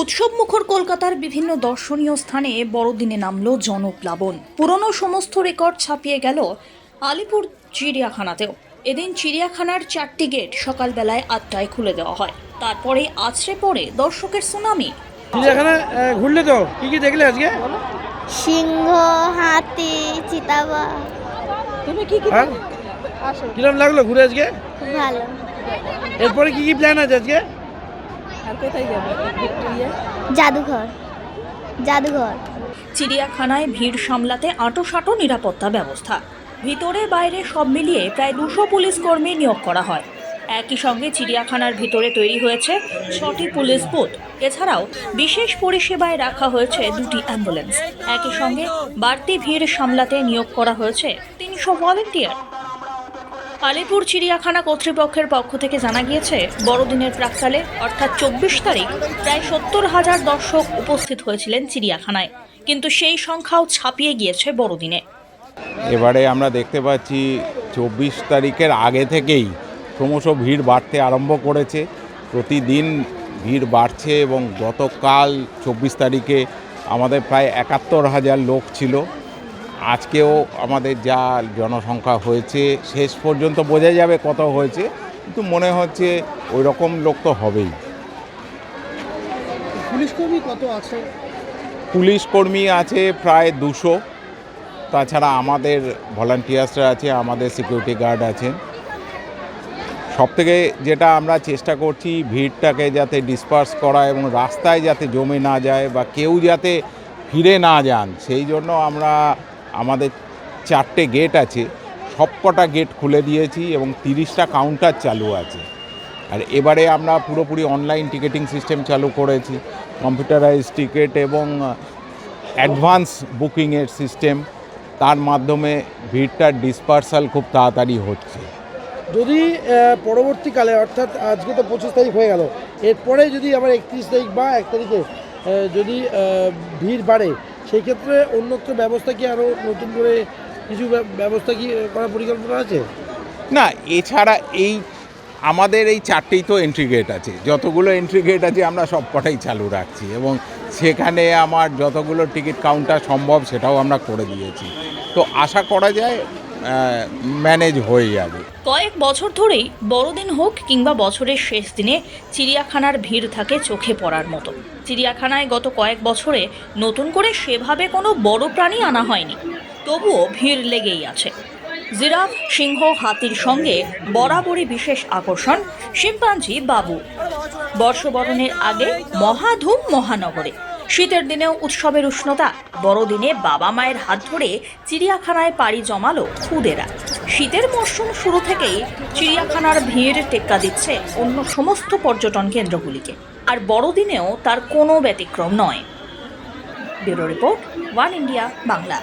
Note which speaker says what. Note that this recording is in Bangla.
Speaker 1: উৎসব মুখর কলকাতার বিভিন্ন দর্শনীয় স্থানে বড়দিনে নামলো জনপ্লাবন। পুরনো সমস্ত রেকর্ড ছাপিয়ে গেল আলিপুর চিড়িয়াখানাতেও। এদিন চিড়িয়াখানার চারটি গেট সকালবেলায় আটটায় খুলে দেওয়া হয়। তারপরে আছড়ে পড়ে দর্শকের সুনামি।
Speaker 2: চিড়িয়াখানা ঘুরলে তো কি কি দেখলে আজকে?
Speaker 3: সিংহ হাতি চিতাবাঘ।
Speaker 4: তুমি কি কি
Speaker 2: হ্যাঁ?
Speaker 4: আসো।
Speaker 2: কিরম লাগল ঘুরে আজকে?
Speaker 3: ভালো।
Speaker 2: এরপরে কি কি প্ল্যান আছে আজকে?
Speaker 4: আর কোথায় যাবে? ভিক্টোরিয়া
Speaker 3: জাদুঘর। জাদুঘর।
Speaker 1: চিড়িয়াখানায় ভিড় সামলাতে আঁটোসাঁটো নিরাপত্তা ব্যবস্থা। ভিতরে বাইরে সব মিলিয়ে প্রায় দুশো পুলিশ কর্মী নিয়োগ করা হয়। একই সঙ্গে চিড়িয়াখানার ভিতরে তৈরি হয়েছে ছটি পুলিশ বুথ। এছাড়াও বিশেষ পরিষেবায় রাখা হয়েছে দুটি অ্যাম্বুলেন্স। একই সঙ্গে বাড়তি ভিড় সামলাতে নিয়োগ করা হয়েছে তিনশো ভলেন্টিয়ার। আলিপুর চিড়িয়াখানা কর্তৃপক্ষের পক্ষ থেকে জানা গিয়েছে, বড়দিনের প্রাককালে, অর্থাৎ চব্বিশ তারিখ, প্রায় সত্তর হাজার দর্শক উপস্থিত হয়েছিলেন চিড়িয়াখানায়। কিন্তু সেই সংখ্যাও ছাপিয়ে গিয়েছে বড়দিনে।
Speaker 5: এবারে আমরা দেখতে পাচ্ছি, চব্বিশ তারিখের আগে থেকেই ক্রমশ ভিড় বাড়তে আরম্ভ করেছে। প্রতিদিন ভিড় বাড়ছে এবং গতকাল চব্বিশ তারিখে আমাদের প্রায় একাত্তর হাজার লোক ছিল। আজকেও আমাদের যা জনসংখ্যা হয়েছে শেষ পর্যন্ত বোঝা যাবে কত হয়েছে কিন্তু মনে হচ্ছে ওই রকম লোক তো হবেই।
Speaker 2: পুলিশ কর্মী কত আছে?
Speaker 5: পুলিশ কর্মী আছে প্রায় দুশো। তাছাড়া আমাদের ভলান্টিয়ার্সরা আছে আমাদের সিকিউরিটি গার্ড আছেন। সব থেকে যেটা আমরা চেষ্টা করছি ভিড়টাকে যাতে ডিসপার্স করা এবং রাস্তায় যাতে জমে না যায় বা কেউ যাতে ফিরে না যান সেই জন্য আমরা আমাদের চারটে গেট আছে, সবকটা গেট খুলে দিয়েছি এবং তিরিশটা কাউন্টার চালু আছে। আর এবারে আমরা পুরোপুরি অনলাইন টিকিটিং সিস্টেম চালু করেছি কম্পিউটারাইজ টিকিট এবং অ্যাডভান্স বুকিংয়ের সিস্টেম তার মাধ্যমে ভিড়টার ডিসপার্সাল খুব তাড়াতাড়ি হচ্ছে।
Speaker 2: যদি পরবর্তীকালে, অর্থাৎ আজকে তো পঁচিশ তারিখ হয়ে গেল, এরপরে যদি আবার একত্রিশ তারিখ বা এক তারিখে যদি ভিড় বাড়ে সেই ক্ষেত্রে অন্যত্র ব্যবস্থা কি আরও নতুন করে কিছু ব্যবস্থা কি করার পরিকল্পনা আছে?
Speaker 5: না, এছাড়া এই আমাদের এই চারটেই তো এন্ট্রি গেট আছে। যতগুলো এন্ট্রি গেট আছে আমরা সব কটাই চালু রাখছি এবং সেখানে আমার যতগুলো টিকিট কাউন্টার সম্ভব সেটাও আমরা করে দিয়েছি। তো আশা করা যায় ম্যানেজ হয়ে যাবে
Speaker 1: কয়েক বছর ধরেই বড়দিন হোক কিংবা বছরের শেষ দিনে চিড়িয়াখানার ভিড় থাকে চোখে পড়ার মতো। চিড়িয়াখানায় গত কয়েক বছরে নতুন করে সেভাবে কোনো বড় প্রাণী আনা হয়নি। তবুও ভিড় লেগেই আছে। জিরাফ, সিংহ, হাতির সঙ্গে বরাবরই বিশেষ আকর্ষণ শিম্পাঞ্জি, বাবু। বর্ষবরণের আগে মহাধুম মহানগরে। শীতের দিনেও উৎসবের উষ্ণতা, বড়দিনে বাবা মায়ের হাত ধরে চিড়িয়াখানায় পাড়ি জমালো খুদেরা। শীতের মরশুম শুরু থেকেই চিড়িয়াখানার ভিড় টেক্কা দিচ্ছে অন্য সমস্ত পর্যটন কেন্দ্রগুলিকে। আর বড়দিনেও তার কোনো ব্যতিক্রম নয়। Bureau report, one India, Bangla.